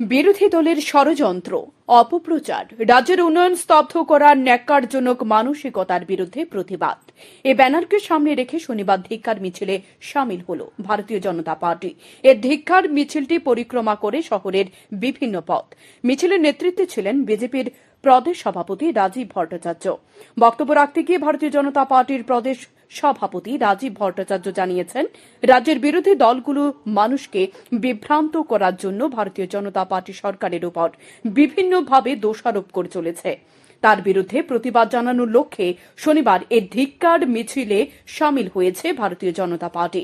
বিরোধী দলের ষড়যন্ত্র, অপপ্রচার, রাজ্যের উন্নয়ন স্তব্ধ করার ন্যাক্কারজনক মানসিকতার বিরুদ্ধে প্রতিবাদ। এ ব্যানারকে সামনে রেখে শনিবার ধিক্কার মিছিলে সামিল হল ভারতীয় জনতা পার্টি। এর ধিক্কার মিছিলটি পরিক্রমা করে শহরের বিভিন্ন পথ। মিছিলের নেতৃত্বে ছিলেন বিজেপির প্রদেশ সভাপতি রাজীব ভট্টাচার্য। বক্তব্য রাখতে গিয়ে ভারতীয় জনতা পার্টির প্রদেশ সভাপতি রাজীব ভট্টাচার্য জানিয়েছেন, রাজ্যের বিরোধী দলগুলো মানুষকে বিভ্রান্ত করার জন্য ভারতীয় জনতা পার্টি সরকারের উপর বিভিন্নভাবে দোষারোপ করে চলেছে। তার বিরুদ্ধে প্রতিবাদ জানানোর লক্ষ্যে শনিবার এর ধিক্কার মিছিলে সামিল হয়েছে ভারতীয় জনতা পার্টি।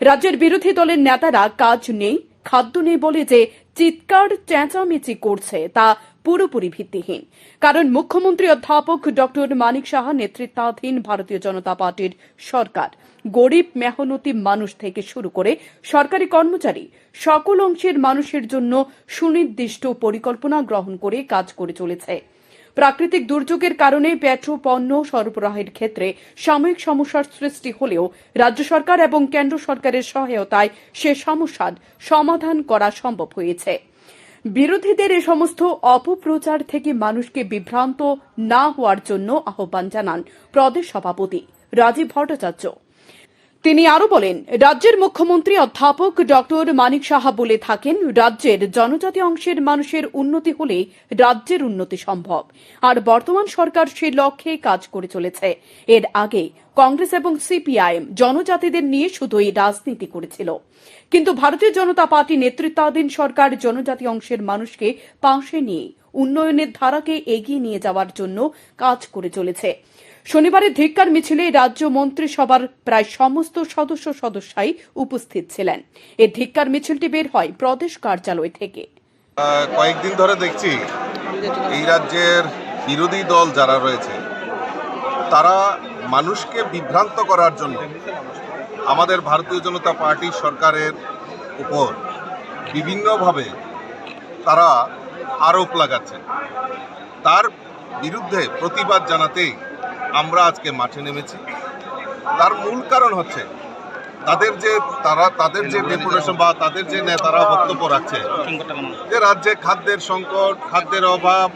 রাজ্যের বিরোধী দলের নেতারা কাজ নেই, খাদ্য নেই বলে যে চিৎকার চেঁচামেচি করছে তা পুরোপুরি ভিত্তিহীন। কারণ মুখ্যমন্ত্রী অধ্যাপক ডক্টর মানিক সাহা নেতৃত্বাধীন ভারতীয় জনতা পার্টির সরকার। গরিব, মেহনতি মানুষ থেকে শুরু করে সরকারি কর্মচারী, সকল অংশের মানুষের জন্য সুনির্দিষ্ট পরিকল্পনা গ্রহণ করে কাজ করে চলেছে। প্রাকৃতিক দুর্যোগের কারণে পেট্রো, পণ্য সরবরাহের ক্ষেত্রে সাময়িক সমস্যার সৃষ্টি হলেও রাজ্য সরকার এবং কেন্দ্র সরকারের সহায়তায় সে সমস্যার সমাধান করা সম্ভব হয়েছে। বিরোধীদের এ সমস্ত অপপ্রচার থেকে মানুষকে বিভ্রান্ত না হওয়ার জন্য আহ্বান জানান প্রদেশ সভাপতি রাজীব ভট্টাচার্য। তিনি আরও বলেন, রাজ্যের মুখ্যমন্ত্রী অধ্যাপক ডক্টর মানিক সাহা বলে থাকেন, রাজ্যের জনজাতি অংশের মানুষের উন্নতি হলে রাজ্যের উন্নতি সম্ভব। আর বর্তমান সরকার সে লক্ষ্যে কাজ করে চলেছে। এর আগে কংগ্রেস এবং সিপিআইএম জনজাতিদের নিয়ে শুধুই রাজনীতি করেছিল। কিন্তু ভারতীয় জনতা পার্টি নেতৃত্বাধীন সরকার জনজাতি অংশের মানুষকে পাশে নিয়ে উন্নয়নের ধারাকে এগিয়ে নিয়ে যাওয়ার জন্য কাজ করে চলেছে। শনিবারের ধিক্কার মিছিলে রাজ্য মন্ত্রিসভার প্রায় সমস্ত সদস্য সদস্যাই উপস্থিত ছিলেন। এই ধিক্কার মিছিলটি বের হয় প্রদেশ কার্যালয় থেকে। কয়েকদিন ধরে দেখছি এই রাজ্যের বিরোধী দল যারা রয়েছে, তারা মানুষকে বিভ্রান্ত করার জন্য আমাদের ভারতীয় জনতা পার্টি সরকারের উপর বিভিন্নভাবে তারা আরোপ লাগাচ্ছে। তার বিরুদ্ধে প্রতিবাদ জানাতেই আমরা আজকে মাঠে নেমেছি। তার মূল কারণ হচ্ছে, তাদের যে তারা, তাদের যে ডেপুটেশন বা তাদের যে নেতারা বক্তব্য রাখছে, যে রাজ্যে খাদ্যের সংকট, খাদ্যের অভাব,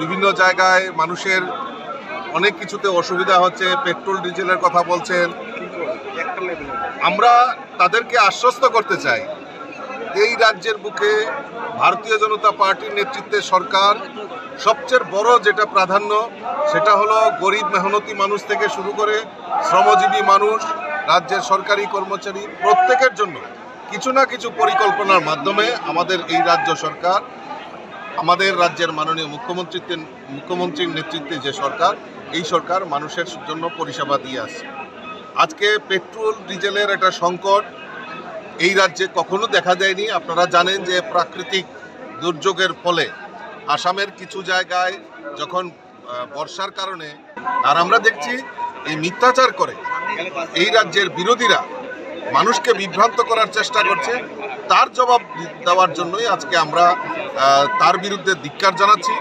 বিভিন্ন জায়গায় মানুষের অনেক কিছুতে অসুবিধা হচ্ছে, পেট্রোল, ডিজেলের কথা বলছেন। আমরা তাদেরকে আশ্বস্ত করতে চাই, এই রাজ্যের বুকে ভারতীয় জনতা পার্টির নেতৃত্বে সরকার সবচেয়ে বড় যেটা প্রাধান্য, সেটা হলো গরিব মেহনতি মানুষ থেকে শুরু করে শ্রমজীবী মানুষ, রাজ্যের সরকারি কর্মচারী, প্রত্যেকের জন্য কিছু না কিছু পরিকল্পনার মাধ্যমে আমাদের এই রাজ্য সরকার, আমাদের রাজ্যের মাননীয় মুখ্যমন্ত্রীত্বের, মুখ্যমন্ত্রীর নেতৃত্বে যে সরকার, এই সরকার মানুষের জন্য পরিষেবা দিয়ে আসছে। আজকে পেট্রোল, ডিজেলের একটা সংকট এই রাজ্যে কখনো দেখা যায়নি আপনারা জানেন যে প্রাকৃতিক দুর্যোগের ফলে আসামের কিছু জায়গায় যখন বর্ষার কারণে, আর আমরা দেখছি এই মিথ্যাচার করে এই রাজ্যের বিরোধীরা মানুষকে বিভ্রান্ত করার চেষ্টা করছে। তার জবাব দেওয়ার জন্যই আজকে আমরা তার বিরুদ্ধে ধিক্কার জানাচ্ছি।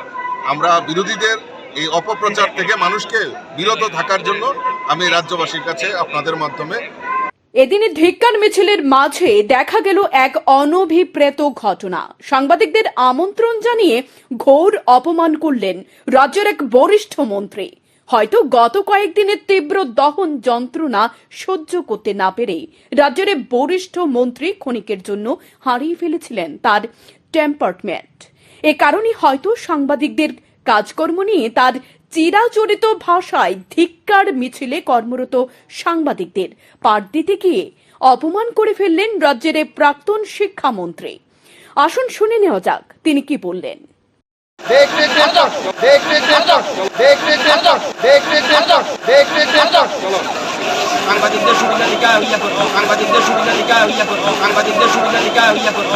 আমরা বিরোধীদের এই অপপ্রচার থেকে মানুষকে বিরত থাকার জন্য আমি রাজ্যবাসীর কাছে আপনাদের মাধ্যমে এদিনে ধিক্কার মিছিলের মাঝে দেখা গেল এক অনভিপ্রেত ঘটনা। সাংবাদিকদের আমন্ত্রণ জানিয়ে ঘোর অপমান করলেন রাজ্যের এক বরিষ্ঠ মন্ত্রী। হয়তো গত কয়েকদিনের তীব্র দহন যন্ত্রণা সহ্য করতে না পেরে রাজ্যের বরিষ্ঠ মন্ত্রী ক্ষণিকের জন্য হারিয়ে ফেলেছিলেন তার টেম্পারমেন্ট এ কারণে হয়তো সাংবাদিকদের কাজকর্ম নিয়ে তার চিরাচরিত ভাষায় ধিক্কার মিছিলে কর্মরত সাংবাদিকদের। পাঠ দিতে গিয়ে অপমান করে ফেললেন রাজ্যের প্রাক্তন শিক্ষামন্ত্রী। আসুন শুনে নেওয়া যাক তিনি কি বললেন। সাংবাদিকদের সুবিধা দিকা হইয়া করতো সাংবাদিকদের সুবিধা দিকা হইয়া করতো সাংবাদিকদের সুবিধা দিকা হইয়া করতো।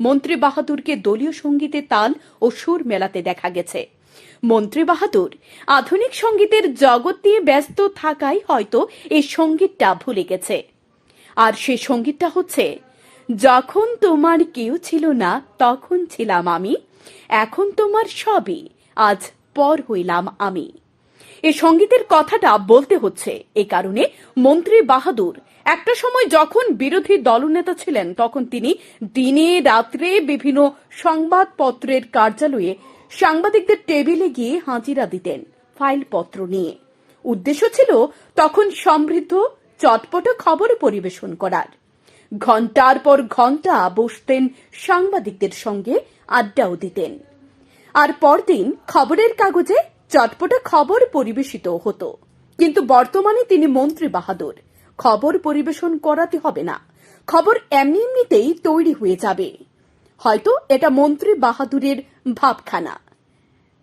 মন্ত্রী বাহাদুরকে দলীয় সঙ্গীতে তাল ও সুর মেলাতে দেখা গেছে। মন্ত্রী বাহাদুর, আধুনিক সঙ্গীতের জগৎ নিয়ে ব্যস্ত থাকায় হয়তো এই সঙ্গীতটা ভুলে গেছে। আর সে সঙ্গীতটা হচ্ছে, যখন তোমার কেউ ছিল না, তখন ছিলাম আমি, এখন তোমার সবই, আজ পর হইলাম আমি। এই সঙ্গীতের কথাটা বলতে হচ্ছে। এ কারণে মন্ত্রী বাহাদুর একটা সময় যখন বিরোধী দলনেতা ছিলেন, তখন তিনি দিনে রাত্রে বিভিন্ন সংবাদপত্রের কার্যালয়ে সাংবাদিকদের টেবিলে গিয়ে হাজিরা দিতেন ফাইলপত্র নিয়ে। উদ্দেশ্য ছিল তখন সমৃদ্ধ, চটপট খবর পরিবেশন করার। ঘণ্টার পর ঘণ্টা বসতেন সাংবাদিকদের সঙ্গে, আড্ডাও দিতেন। আর পরদিন খবরের কাগজে চটপটা খবর পরিবেশিত হতো। কিন্তু বর্তমানে তিনি মন্ত্রী বাহাদুর। খবর পরিবেশন করাতে হবে না। খবর এমনি এমনিতেই তৈরি হয়ে যাবে। হয়তো এটা মন্ত্রী বাহাদুরের ভাবখানা।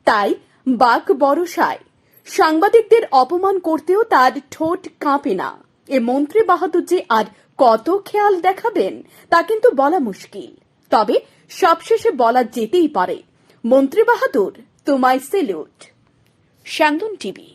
তাই বাক বরসায় সাংবাদিকদের অপমান করতেও তার ঠোঁট কাঁপে না। এ মন্ত্রী বাহাদুর যে আর কত খেয়াল দেখাবেন, তা কিন্তু বলা মুশকিল। তবে সবশেষে বলা যেতেই পারে, মন্ত্রী বাহাদুর, তোমায় সেলুট স্যান্দন টিভি।